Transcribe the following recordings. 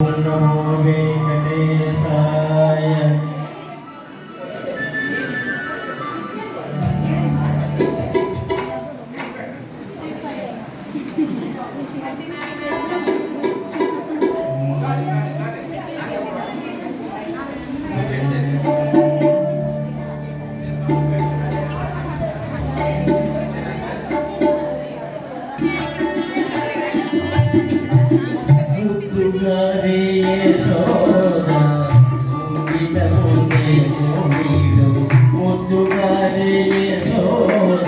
Namo oh.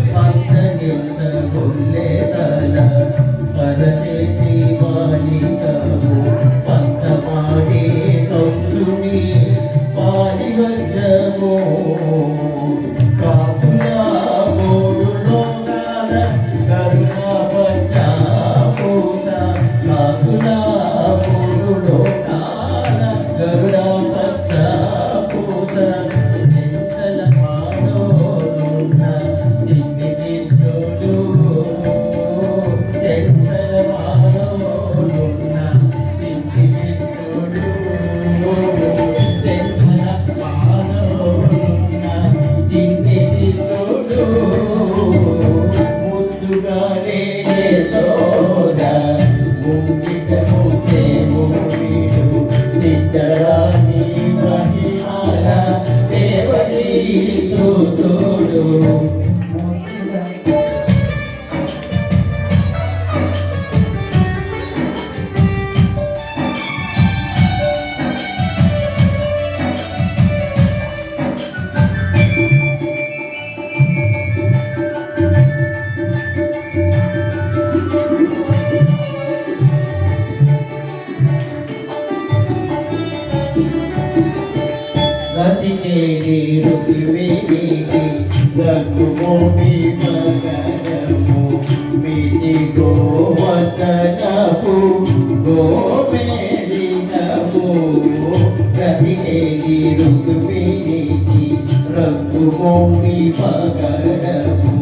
భూమి పగడము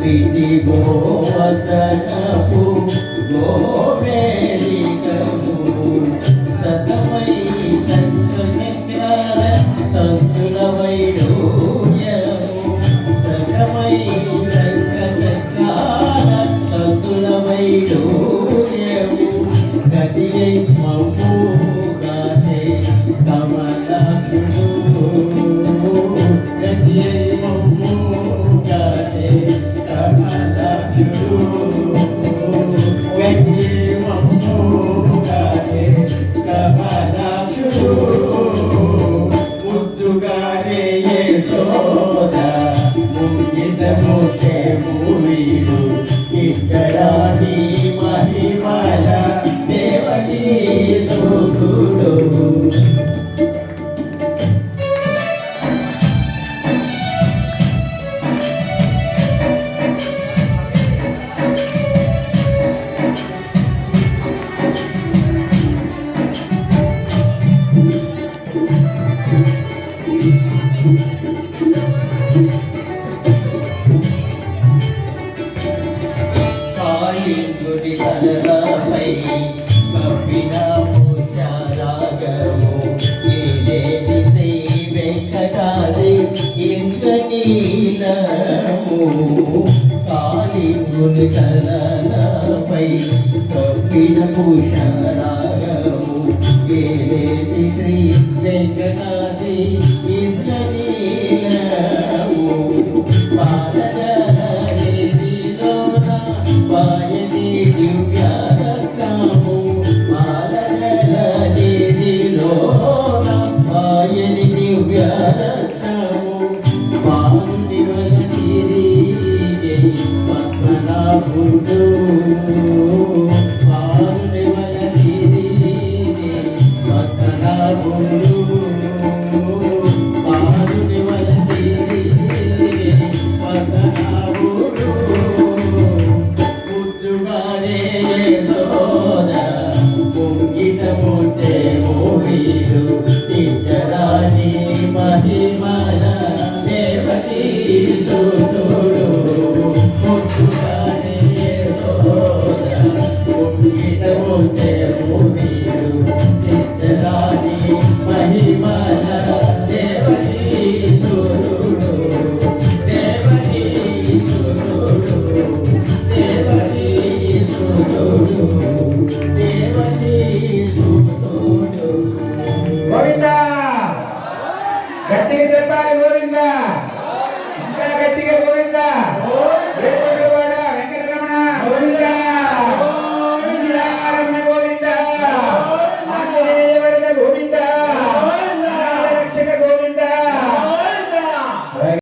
విధి భోవతనపు గోవే నదియై మౌగా కమలపుడు నదియై మౌగా కమలపుడు గడియై మౌగా కమలపుడు ముద్దుగానే యశోద ముగిత ముఖే భూమిడు ఇక్కడ మహిమలా Jesus. తలపై తప్పిన పుషణాగము ఏలేటి శ్రీ వెంకటాది ఇంద్రనీలము. పాదగేదిలో పాయని do. గట్టిగా చెప్పాలి గోవిందా?